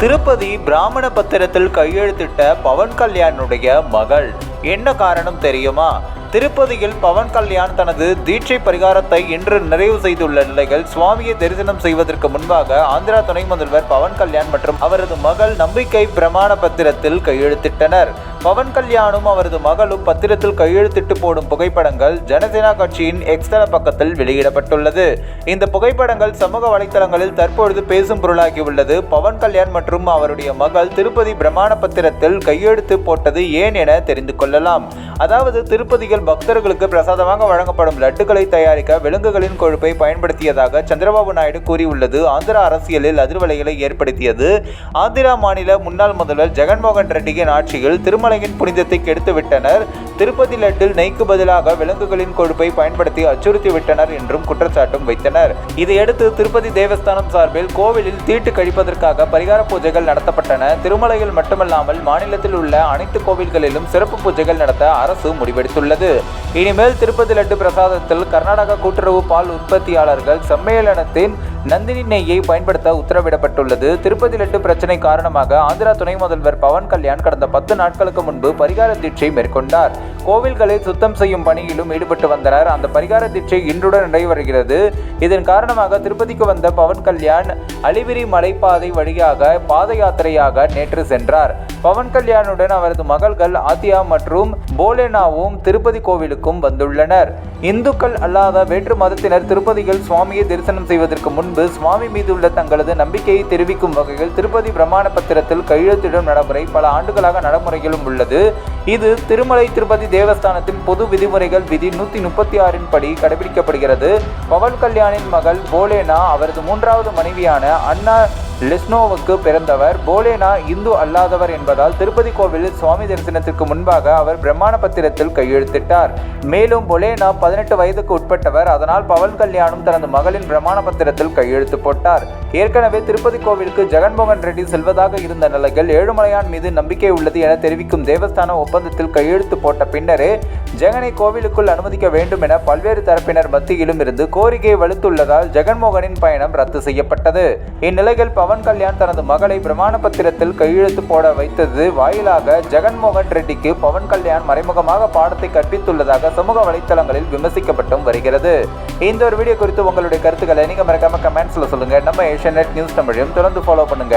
திருப்பதி பிராமண பத்திரத்தில் கையெழுத்திட்ட பவன் கல்யாணுடைய மகள். என்ன காரணம் தெரியுமா? திருப்பதியில் பவன் கல்யாண் தனது தீட்சை பரிகாரத்தை இன்று நிறைவு செய்துள்ள நிலையில் சுவாமியை தரிசனம் செய்வதற்கு முன்பாக ஆந்திரா துணை முதல்வர் பவன் கல்யாண் மற்றும் அவரது மகள் நம்பிக்கை பிரமாண பத்திரத்தில் கையெழுத்திட்டனர். பவன் கல்யாணும் அவரது மகளும் பத்திரத்தில் கையெழுத்திட்டு போடும் புகைப்படங்கள் ஜனசேனா கட்சியின் எக்ஸ்தல பக்கத்தில் வெளியிடப்பட்டுள்ளது. இந்த புகைப்படங்கள் சமூக வலைத்தளங்களில் தற்பொழுது பேசும் பொருளாகியுள்ளது பவன் கல்யாண் மற்றும் அவருடைய மகள் திருப்பதி பிரமாண பத்திரத்தில் கையெழுத்து போட்டது ஏன் என தெரிந்து கொள்ளலாம். அதாவது திருப்பதியில் பக்தர்களுக்கு பிரசாதமாக வழங்கப்படும் லட்டுகளை தயாரிக்க விலங்குகளின் கொழுப்பை பயன்படுத்தியதாக சந்திரபாபு நாயுடு கூறியுள்ளது. ஆந்திரா அரசியலில் அதிர்வலைகளை ஏற்படுத்தியது. ஆந்திரா மாநில முன்னாள் முதல்வர் ஜெகன்மோகன் ரெட்டியின் ஆட்சியில் திருமலையின் புனிதத்தை கெடுத்துவிட்டனர். திருப்பதி லட்டில் நெய்க்கு பதிலாக விலங்குகளின் கொழுப்பை பயன்படுத்தி அச்சுறுத்தி விட்டனர் என்றும் குற்றச்சாட்டும் வைத்தனர். இதையடுத்து திருப்பதி தேவஸ்தானம் சார்பில் கோவிலில் தீட்டு கழிப்பதற்காக பரிகார பூஜைகள் நடத்தப்பட்டன. திருமலையில் மட்டுமல்லாமல் மாநிலத்தில் உள்ள அனைத்து கோவில்களிலும் சிறப்பு பூஜைகள் நடத்த அரசு முடிவெடுத்துள்ளது. இனிமேல் திருப்பதி லட்டு பிரசாதத்தில் கர்நாடக கூட்டுறவு பால் உற்பத்தியாளர்கள் சம்மேளனத்தின் நந்தினி நெய்யை பயன்படுத்த உத்தரவிடப்பட்டுள்ளது. திருப்பதி லட்டு பிரச்சனை காரணமாக ஆந்திரா துணை முதல்வர் பவன் கல்யாண் கடந்த பத்து நாட்களுக்கு முன்பு பரிகார தீட்சை மேற்கொண்டார். கோவில்களை சுத்தம் செய்யும் பணியிலும் ஈடுபட்டு வந்தனர். அந்த பரிகார தீட்சை இன்றுடன் நிறைவருகிறது இதன் காரணமாக திருப்பதிக்கு வந்த பவன் கல்யாண் அலிவிரி மலைப்பாதை வழியாக பாத யாத்திரையாக நேற்று சென்றார். பவன் கல்யாணுடன் அவரது மகள்கள் ஆத்தியா மற்றும் போலேனாவும் திருப்பதி கோவிலுக்கும் வந்துள்ளனர். இந்துக்கள் அல்லாத வேற்று மதத்தினர் திருப்பதியில் சுவாமியை தரிசனம் செய்வதற்கு முன் முன்பு சுவாமி மீது உள்ள தங்களது நம்பிக்கையை தெரிவிக்கும் வகையில் திருப்பதி பிரமாண பத்திரத்தில் கையெழுத்திடும் நடைமுறை பல ஆண்டுகளாக நடைமுறையிலும் உள்ளது. இது திருமலை திருப்பதி தேவஸ்தானத்தின் பொது விதிமுறைகள் விதி நூற்றி முப்பத்தி ஆறின் படி கடைபிடிக்கப்படுகிறது. பவன் கல்யாணின் மகள் போலேனா அவரது மூன்றாவது மனைவியான அண்ணா லிஸ்னோவுக்கு பிறந்தவர் போலேனா இந்து அல்லாதவர் என்பதால் திருப்பதி கோவிலில் சுவாமி தரிசனத்திற்கு முன்பாக அவர் பிரம்மாண பத்திரத்தில் கையெழுத்திட்டார். மேலும் பொலேனா பதினெட்டு வயதுக்கு உட்பட்டவர் அதனால் பவன் கல்யாணும் தனது மகளின் பிரமாண பத்திரத்தில் கையெழுத்து போட்டார். ஏற்கனவே திருப்பதி கோவிலுக்கு ஜெகன்மோகன் ரெட்டி செல்வதாக இருந்த நிலையில் ஏழுமலையான் மீது நம்பிக்கை உள்ளது என தெரிவிக்கும் தேவஸ்தான ஒப்பந்தத்தில் கையெழுத்து போட்ட பின்னரே ஜெகனை கோவிலுக்குள் அனுமதிக்க வேண்டும் என பல்வேறு தரப்பினர் மத்தியிலும் இருந்து கோரிக்கை வலுத்துள்ளதால் ஜெகன்மோகனின் பயணம் ரத்து செய்யப்பட்டது. இந்நிலையில் பவன் பவன் கல்யாண் தனது மகளை பிரமாண பத்திரத்தில் கையெழுத்து போட வைத்தது வாயிலாக ஜெகன்மோகன் ரெட்டிக்கு பவன் கல்யாண் மறைமுகமாக பாடத்தை கற்பித்துள்ளதாக சமூக வலைத்தளங்களில் விமர்சிக்கப்பட்டும் வருகிறது. இந்த ஒரு வீடியோ குறித்து உங்களுடைய கருத்துக்களை நீங்க மறக்காம கமெண்ட்ஸ்ல சொல்லுங்க. நம்ம ஏஷியநெட் நியூஸ் தமிழையும் தொடர்ந்து ஃபாலோ பண்ணுங்க.